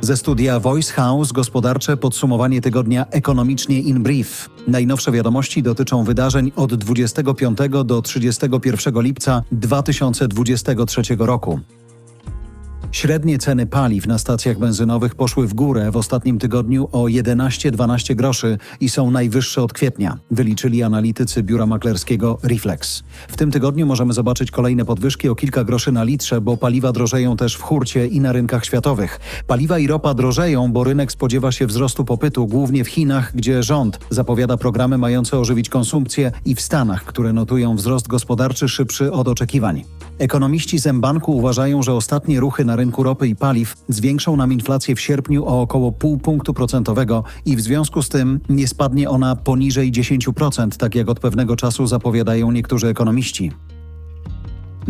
Ze studia Voice House gospodarcze podsumowanie tygodnia ekonomicznie in brief. Najnowsze wiadomości dotyczą wydarzeń od 25 do 31 lipca 2023 roku. Średnie ceny paliw na stacjach benzynowych poszły w górę w ostatnim tygodniu o 11-12 groszy i są najwyższe od kwietnia, wyliczyli analitycy biura maklerskiego Reflex. W tym tygodniu możemy zobaczyć kolejne podwyżki o kilka groszy na litrze, bo paliwa drożeją też w hurcie i na rynkach światowych. Paliwa i ropa drożeją, bo rynek spodziewa się wzrostu popytu, głównie w Chinach, gdzie rząd zapowiada programy mające ożywić konsumpcję i w Stanach, które notują wzrost gospodarczy szybszy od oczekiwań. Ekonomiści z Mbanku uważają, że ostatnie ruchy na rynku ropy i paliw zwiększą nam inflację w sierpniu o około pół punktu procentowego i w związku z tym nie spadnie ona poniżej 10%, tak jak od pewnego czasu zapowiadają niektórzy ekonomiści.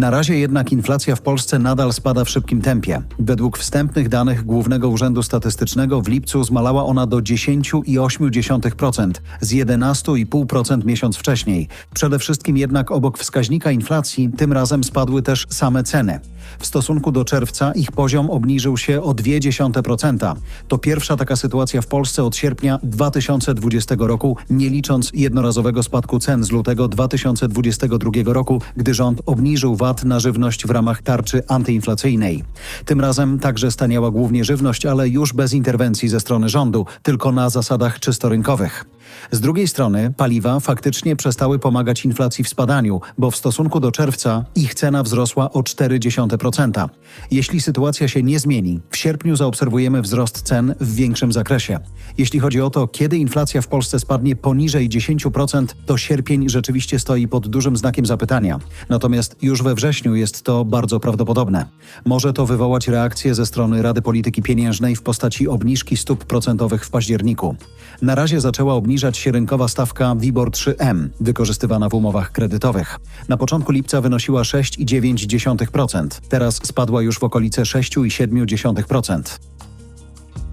Na razie jednak inflacja w Polsce nadal spada w szybkim tempie. Według wstępnych danych Głównego Urzędu Statystycznego w lipcu zmalała ona do 10,8% z 11,5% miesiąc wcześniej. Przede wszystkim jednak obok wskaźnika inflacji tym razem spadły też same ceny. W stosunku do czerwca ich poziom obniżył się o 0,2%. To pierwsza taka sytuacja w Polsce od sierpnia 2020 roku, nie licząc jednorazowego spadku cen z lutego 2022 roku, gdy rząd obniżył VAT na żywność w ramach tarczy antyinflacyjnej. Tym razem także staniała głównie żywność, ale już bez interwencji ze strony rządu, tylko na zasadach czysto rynkowych. Z drugiej strony paliwa faktycznie przestały pomagać inflacji w spadaniu, bo w stosunku do czerwca ich cena wzrosła o 0,4%. Jeśli sytuacja się nie zmieni, w sierpniu zaobserwujemy wzrost cen w większym zakresie. Jeśli chodzi o to, kiedy inflacja w Polsce spadnie poniżej 10%, to sierpień rzeczywiście stoi pod dużym znakiem zapytania. Natomiast już we wrześniu jest to bardzo prawdopodobne. Może to wywołać reakcję ze strony Rady Polityki Pieniężnej w postaci obniżki stóp procentowych w październiku. Na razie zaczęła obniżać się rynkowa stawka WIBOR 3M, wykorzystywana w umowach kredytowych. Na początku lipca wynosiła 6,9%, teraz spadła już w okolice 6,7%.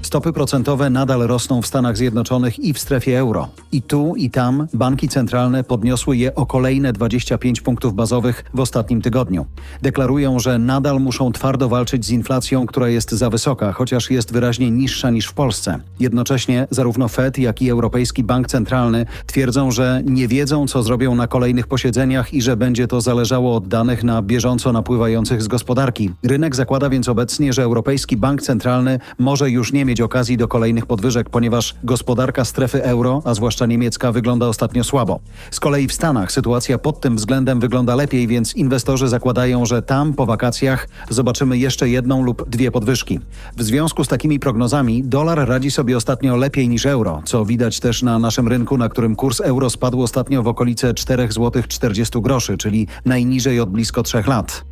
Stopy procentowe nadal rosną w Stanach Zjednoczonych i w strefie euro. I tu, i tam banki centralne podniosły je o kolejne 25 punktów bazowych w ostatnim tygodniu. Deklarują, że nadal muszą twardo walczyć z inflacją, która jest za wysoka, chociaż jest wyraźnie niższa niż w Polsce. Jednocześnie zarówno Fed, jak i Europejski Bank Centralny twierdzą, że nie wiedzą, co zrobią na kolejnych posiedzeniach i że będzie to zależało od danych na bieżąco napływających z gospodarki. Rynek zakłada więc obecnie, że Europejski Bank Centralny może już nie mieć okazji do kolejnych podwyżek, ponieważ gospodarka strefy euro, a zwłaszcza niemiecka, wygląda ostatnio słabo. Z kolei w Stanach sytuacja pod tym względem wygląda lepiej, więc inwestorzy zakładają, że tam po wakacjach zobaczymy jeszcze jedną lub dwie podwyżki. W związku z takimi prognozami dolar radzi sobie ostatnio lepiej niż euro, co widać też na naszym rynku, na którym kurs euro spadł ostatnio w okolice 4 zł 40 groszy, czyli najniżej od blisko 3 lat.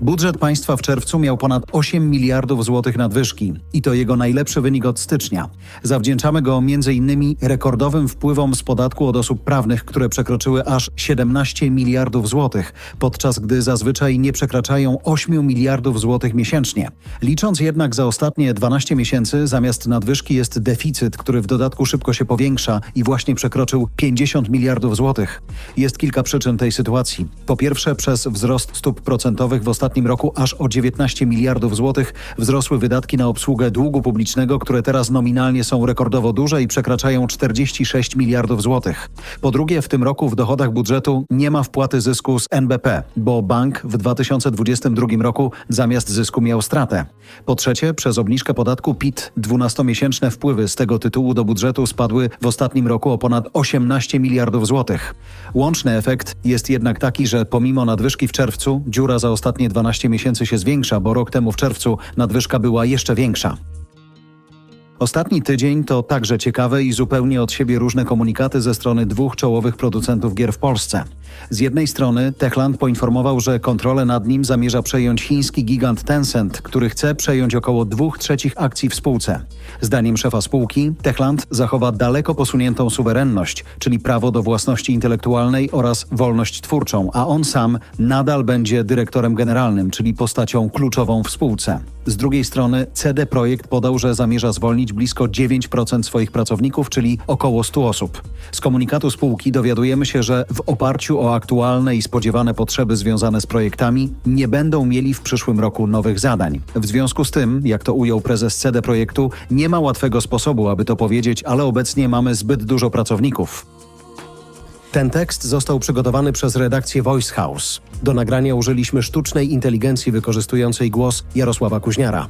Budżet państwa w czerwcu miał ponad 8 miliardów złotych nadwyżki i to jego najlepszy wynik od stycznia. Zawdzięczamy go m.in. rekordowym wpływom z podatku od osób prawnych, które przekroczyły aż 17 miliardów złotych, podczas gdy zazwyczaj nie przekraczają 8 miliardów złotych miesięcznie. Licząc jednak za ostatnie 12 miesięcy, zamiast nadwyżki jest deficyt, który w dodatku szybko się powiększa i właśnie przekroczył 50 miliardów złotych. Jest kilka przyczyn tej sytuacji. Po pierwsze, przez wzrost stóp procentowych w ostatnim ostatnim roku aż o 19 miliardów złotych wzrosły wydatki na obsługę długu publicznego, które teraz nominalnie są rekordowo duże i przekraczają 46 miliardów złotych. Po drugie, w tym roku w dochodach budżetu nie ma wpłaty zysku z NBP, bo bank w 2022 roku zamiast zysku miał stratę. Po trzecie, przez obniżkę podatku PIT 12-miesięczne wpływy z tego tytułu do budżetu spadły w ostatnim roku o ponad 18 miliardów złotych. Łączny efekt jest jednak taki, że pomimo nadwyżki w czerwcu, dziura za ostatnie 12 miesięcy się zwiększa, bo rok temu w czerwcu nadwyżka była jeszcze większa. Ostatni tydzień to także ciekawe i zupełnie od siebie różne komunikaty ze strony dwóch czołowych producentów gier w Polsce. Z jednej strony Techland poinformował, że kontrolę nad nim zamierza przejąć chiński gigant Tencent, który chce przejąć około dwóch trzecich akcji w spółce. Zdaniem szefa spółki, Techland zachowa daleko posuniętą suwerenność, czyli prawo do własności intelektualnej oraz wolność twórczą, a on sam nadal będzie dyrektorem generalnym, czyli postacią kluczową w spółce. Z drugiej strony CD Projekt podał, że zamierza zwolnić zwolnić blisko 9% swoich pracowników, czyli około 100 osób. Z komunikatu spółki dowiadujemy się, że w oparciu o aktualne i spodziewane potrzeby związane z projektami nie będą mieli w przyszłym roku nowych zadań. W związku z tym, jak to ujął prezes CD Projektu, nie ma łatwego sposobu, aby to powiedzieć, ale obecnie mamy zbyt dużo pracowników. Ten tekst został przygotowany przez redakcję Voice House. Do nagrania użyliśmy sztucznej inteligencji wykorzystującej głos Jarosława Kuźniara.